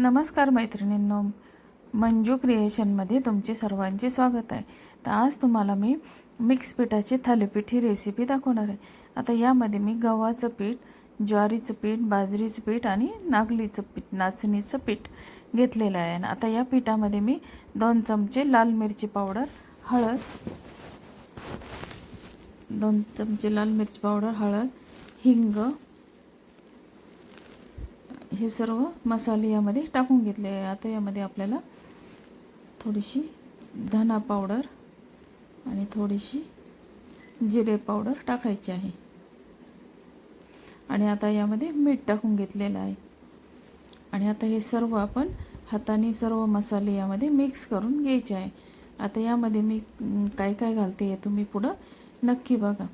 नमस्कार मैत्रिणींनो. मंजू क्रिएशनमध्ये तुमचे सर्वांचे स्वागत आहे. तर आज तुम्हाला मी मिक्स पिठाची थालीपीठ ही रेसिपी दाखवणार आहे. आता यामध्ये मी गव्हाचं पीठ ज्वारीचं पीठ बाजरीचं पीठ आणि नागलीचं पीठ नाचणीचं पीठ घेतलेलं आहे. आणि आता या पिठामध्ये मी दोन चमचे लाल मिरची पावडर हळद दोन चमचे लाल मिरची पावडर हळद हिंग हे सर्व मसाले यामध्ये टाकून घेतले आहे. आता यामध्ये आपल्याला थोडीशी धना पावडर आणि थोडीशी जिरे पावडर टाकायची आहे. आणि आता यामध्ये मीठ टाकून घेतलेलं आहे. आणि आता हे सर्व आपण हाताने सर्व मसाले यामध्ये मिक्स करून घ्यायचे आहे. आता यामध्ये मी काय काय घालते हे तुम्ही पुढं नक्की बघा.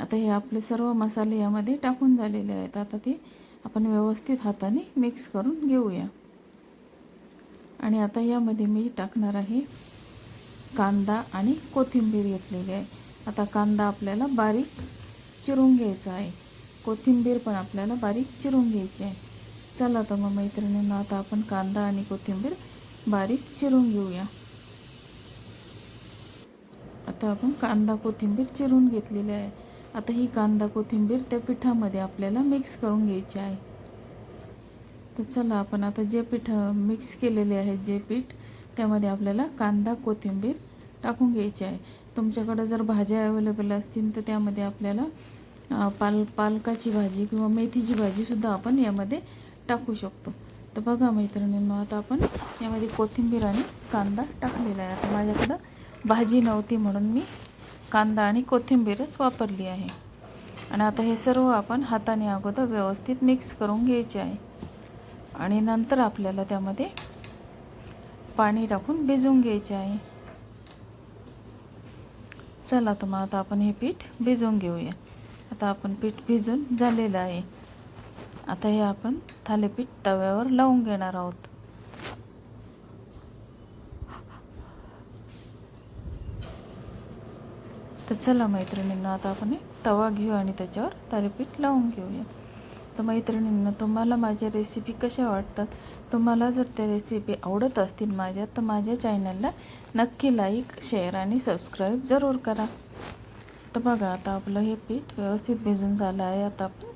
आता हे आपले सर्व मसाले यामध्ये टाकून झालेले आहेत. आता ते आपण व्यवस्थित हाताने मिक्स करून घेऊया. आणि आता यामध्ये मी टाकणार आहे कांदा आणि कोथिंबीर घेतलेली आहे. आता कांदा आपल्याला बारीक चिरून घ्यायचा आहे. कोथिंबीर पण आपल्याला बारीक चिरून घ्यायची आहे. चला तर मग मैत्रिणींना आता आपण कांदा आणि कोथिंबीर बारीक चिरून घेऊया. आता आपण कांदा कोथिंबीर चिरून घेतलेली आहे. आता ही कांदा कोथिंबीर त्या पिठामध्ये आपल्याला मिक्स करून घ्यायची आहे. तर चला आपण आता जे पीठ मिक्स केलेले आहे जे पीठ त्यामध्ये आपल्याला कांदा कोथिंबीर टाकून घ्यायची आहे. तुमच्याकडं जर भाज्या अवेलेबल असतील तर त्यामध्ये आपल्याला पाल पालकाची भाजी किंवा मेथीची भाजीसुद्धा आपण यामध्ये टाकू शकतो. तर बघा मैत्रिणींनो आता आपण यामध्ये कोथिंबीर आणि कांदा टाकलेला आहे. आता माझ्याकडं भाजी नव्हती म्हणून मी कांदा आणि कोथिंबीरच वापरली आहे. आणि आता हे सर्व आपण हाताने अगोदर व्यवस्थित मिक्स करून घ्यायचे आहे. आणि नंतर आपल्याला त्यामध्ये पाणी टाकून भिजवून घ्यायचे आहे. चला तर मग आता आपण हे पीठ भिजवून घेऊया. आता आपण पीठ भिजून झालेलं आहे. आता हे आपण थालीपीठ तव्यावर लावून घेणार आहोत. तर चला मैत्रिणींना आता आपण तवा घेऊ आणि त्याच्यावर तारेपीठ लावून घेऊया. तर मैत्रिणींना तुम्हाला माझ्या रेसिपी कशा वाटतात? तुम्हाला जर त्या रेसिपी आवडत असतील माझ्या तर माझ्या चॅनलला नक्की लाईक शेअर आणि सबस्क्राईब जरूर करा. तर बघा आता आपलं हे पीठ व्यवस्थित भिजून झालं आहे. आता आपण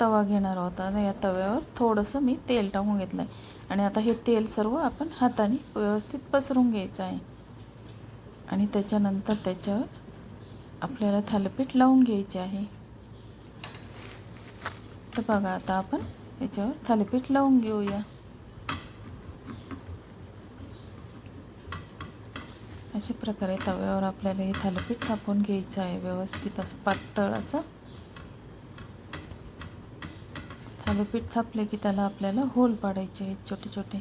तवा घेणार आहोत आणि या तव्यावर थोडंसं मी तेल टाकून घेतलं आहे आणि आता हे तेल सर्व आपण हाताने व्यवस्थित पसरून घ्यायचं आहे. आणि त्याच्यानंतर त्याच्यावर आपल्याला थालीपीठ लावून घ्यायचे आहे. तर बघा आता आपण याच्यावर थालीपीठ लावून घेऊया. अशा प्रकारे तव्यावर आपल्याला हे थालीपीठ थापून घ्यायचं आहे. व्यवस्थित असं पातळ असं. थालीपीठ थापले की त्याला आपल्याला होल पाडायचे आहेत छोटे छोटे.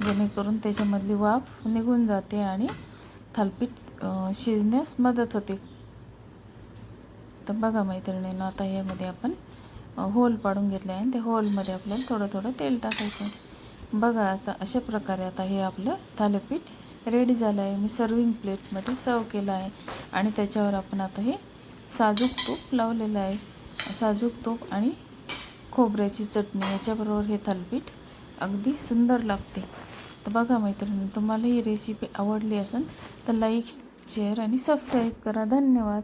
जेणेकरून त्याच्यामधली वाफ निघून जाते आणि थालीपीठ शिजण्यास मदत होते. तर बघा मैत्रिणीनं आता यामध्ये आपण होल पाडून घेतले आहे आणि त्या होलमध्ये आपल्याला थोडं थोडं तेल टाकायचं आहे. बघा आता अशा प्रकारे आता हे आपलं थालीपीठ रेडी झालं आहे. मी सर्विंग प्लेटमध्ये सर्व केलं आहे. आणि त्याच्यावर आपण आता हे साजूक तूप लावलेलं आहे. साजूक तूप आणि खोबऱ्याची चटणी याच्याबरोबर हे थालीपीठ अगदी सुंदर लागते. तर बघा मैत्रिणी तुम्हाला ही रेसिपी आवडली असेल तर लाईक शेअर आणि सबस्क्राईब करा. धन्यवाद.